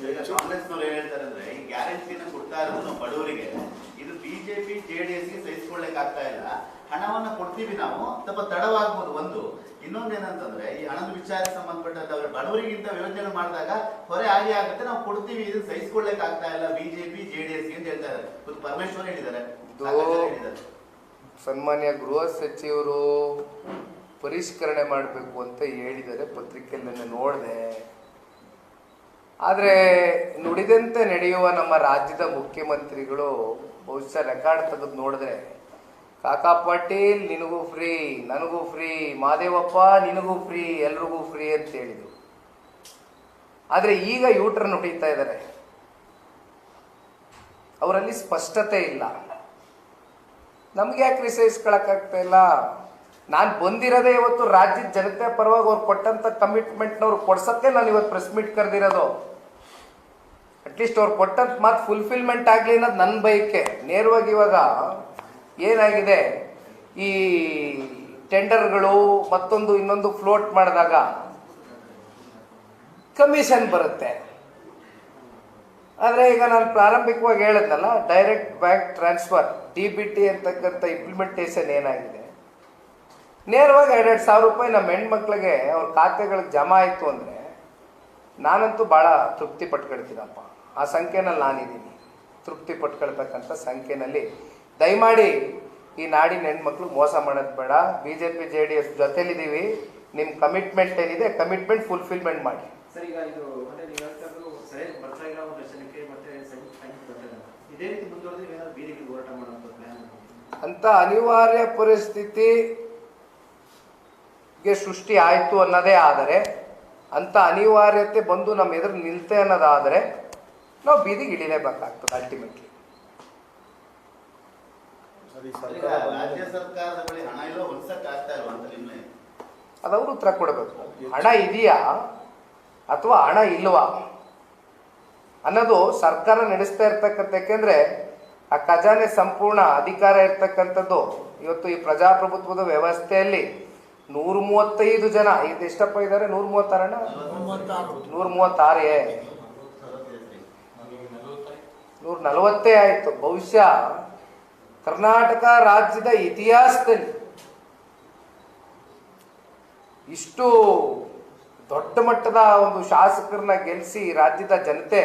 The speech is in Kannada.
ಕಾಂಗ್ರೆಸ್ನವ್ರು ಏನ್ ಹೇಳ್ತಾರೆ ಅಂದ್ರೆ ಈ ಗ್ಯಾರಂಟಿನ ಕೊಡ್ತಾ ಇರೋದು ನಾವು ಬಡವರಿಗೆ. ಇದು ಬಿಜೆಪಿ ಜೆಡಿಎಸ್ಗೆ ಸಹಿಸ್ಕೊಳ್ಳಕ್ ಆಗ್ತಾ ಇಲ್ಲ. ಹಣವನ್ನ ಕೊಡ್ತೀವಿ ನಾವು ಸ್ವಲ್ಪ ತಡವಾಗ್ಬೋದು ಒಂದು. ಇನ್ನೊಂದೇನಂತಂದ್ರೆ ಈ ಹಣದ ವಿಚಾರಕ್ಕೆ ಸಂಬಂಧಪಟ್ಟಂತೆ ಅವ್ರ ಬಡವರಿಗಿಂತ ಯೋಜನೆ ಮಾಡಿದಾಗ ಹೊರೆ ಆಗಿ ಆಗುತ್ತೆ ನಾವು ಕೊಡ್ತೀವಿ ಇದು ಸಹಿಸ್ಕೊಳ್ಳಕ್ ಆಗ್ತಾ ಇಲ್ಲ ಬಿಜೆಪಿ ಜೆಡಿಎಸ್ ಅಂತ ಹೇಳ್ತಾರೆ. ಖುದ್ದು ಪರಮೇಶ್ವರ್ ಹೇಳಿದ್ದಾರೆ. ಹೇಳಿದ್ದಾರೆ. ಸನ್ಮಾನ್ಯ ಗೃಹ ಸಚಿವರು ಪರಿಷ್ಕರಣೆ ಮಾಡಬೇಕು ಅಂತ ಹೇಳಿದ್ದಾರೆ. ಪತ್ರಿಕೆಯಲ್ಲಿ ನೋಡಿದೆ. ಆದರೆ ನುಡಿದಂತೆ ನಡೆಯುವ ನಮ್ಮ ರಾಜ್ಯದ ಮುಖ್ಯಮಂತ್ರಿಗಳು ಬಹುಶಃ ರೆಕಾರ್ಡ್ ತೆಗೆದು ನೋಡಿದ್ರೆ, ಕಾಕಾ ಪಾಟೀಲ್, ನಿನಗೂ ಫ್ರೀ, ನನಗೂ ಫ್ರೀ, ಮಾದೇವಪ್ಪ, ನಿನಗೂ ಫ್ರೀ, ಎಲ್ರಿಗೂ ಫ್ರೀ ಅಂತ ಹೇಳಿದರು. ಆದರೆ ಈಗ ಯೂಟ್ರನ್ ಹೊಡಿತಾ ಇದ್ದಾರೆ. ಅವರಲ್ಲಿ ಸ್ಪಷ್ಟತೆ ಇಲ್ಲ. ನಮ್ಗೆ ಯಾಕೆ ರಿಸೈಸ್ಕೊಳಕ್ಕಾಗ್ತಾ ಇಲ್ಲ? ನಾನು ಬಂದಿರೋದೇ ಇವತ್ತು ರಾಜ್ಯದ ಜನತೆ ಪರವಾಗಿ ಅವ್ರು ಕೊಟ್ಟಂತ ಕಮಿಟ್ಮೆಂಟ್ನವ್ರು ಕೊಡ್ಸಕ್ಕೆ ನಾನು ಇವತ್ತು ಪ್ರೆಸ್ ಮೀಟ್ ಕರೆದಿರೋದು. ಅಟ್ಲೀಸ್ಟ್ ಅವ್ರು ಕೊಟ್ಟಂತ ಮಾತು ಫುಲ್ಫಿಲ್ಮೆಂಟ್ ಆಗಲಿ ಅನ್ನೋದು ನನ್ನ ಬಯಕೆ. ನೇರವಾಗಿ ಇವಾಗ ಏನಾಗಿದೆ? ಈ ಟೆಂಡರ್ಗಳು ಮತ್ತೊಂದು ಇನ್ನೊಂದು ಫ್ಲೋಟ್ ಮಾಡಿದಾಗ ಕಮಿಷನ್ ಬರುತ್ತೆ. ಆದರೆ ಈಗ ನಾನು ಪ್ರಾರಂಭಿಕವಾಗಿ ಹೇಳಿದ್ನಲ್ಲ direct bank transfer D B T ಅಂತಕ್ಕಂಥ ಇಂಪ್ಲಿಮೆಂಟೇಷನ್ ಏನಾಗಿದೆ? ನೇರವಾಗಿ ಎರಡೆರಡು ಸಾವಿರ ರೂಪಾಯಿ ನಮ್ಮ ಹೆಣ್ಮಕ್ಳಿಗೆ ಅವ್ರ ಖಾತೆಗಳಿಗೆ ಜಮಾ ಆಯಿತು ಅಂದರೆ ನಾನಂತೂ ಭಾಳ ತೃಪ್ತಿ ಪಟ್ಕೊಳ್ತೀನಪ್ಪ. ಆ ಸಂಖ್ಯೆನಲ್ಲಿ ನಾನಿದ್ದೀನಿ. ತೃಪ್ತಿ ಪಟ್ಕೊಳ್ತಕ್ಕಂಥ ಸಂಖ್ಯೆನಲ್ಲಿ. ದಯಮಾಡಿ ಈ ನಾಡಿನ ಹೆಣ್ಮಕ್ಳು ಮೋಸ ಮಾಡೋದು ಬೇಡ. B J P J D S ಜೊತೆಲಿದ್ದೀವಿ ನಿಮ್ಮ ಕಮಿಟ್ಮೆಂಟ್ ಏನಿದೆ ಕಮಿಟ್ಮೆಂಟ್ ಫುಲ್ಫಿಲ್ಮೆಂಟ್ ಮಾಡಿ ಅಂತ. ಅನಿವಾರ್ಯ ಪರಿಸ್ಥಿತಿಗೆ ಸೃಷ್ಟಿ ಆಯಿತು ಅನ್ನೋದೇ ಆದರೆ ಅಂತ ಅನಿವಾರ್ಯತೆ ಬಂದು ನಮ್ಮ ಎದುರು ನಿಲ್ತೆ ಅನ್ನೋದಾದರೆ ನಾವು ಬೀದಿಗೆ ಇಳಿಲೇಬೇಕಾಗ್ತದೆ ಅಲ್ಟಿಮೇಟ್ಲಿ ಅದವರು ಉತ್ತರ ಕೊಡಬೇಕು. ಹಣ ಇದೆಯಾ? ಅಥವಾ ಹಣ ಇಲ್ವಾ? ಅನ್ನೋದು ಸರ್ಕಾರ ನಡೆಸ್ತಾ ಇರ್ತಕ್ಕಂಥ ಯಾಕೆಂದ್ರೆ ಆ ಖಜಾನೆ ಸಂಪೂರ್ಣ ಅಧಿಕಾರ ಇರ್ತಕ್ಕಂಥದ್ದು ಇವತ್ತು ಈ ಪ್ರಜಾಪ್ರಭುತ್ವದ ವ್ಯವಸ್ಥೆಯಲ್ಲಿ ನೂರ ಮೂವತ್ತೈದು ಜನ. ಇದು ಎಷ್ಟಪ್ಪ ಇದ್ದಾರೆ? ನೂರ ಮೂವತ್ತಾರಣ್ಣ ನೂರ ಮೂವತ್ತಾರೇ ನೂರ ನಲವತ್ತೇ ಆಯ್ತು. ಬಹುಶಃ ಕರ್ನಾಟಕ ರಾಜ್ಯದ ಇತಿಹಾಸದಲ್ಲಿ ಇಷ್ಟು ದೊಡ್ಡ ಮಟ್ಟದ ಒಂದು ಶಾಸಕರನ್ನ ಗೆಲ್ಲಿಸಿ ರಾಜ್ಯದ ಜನತೆ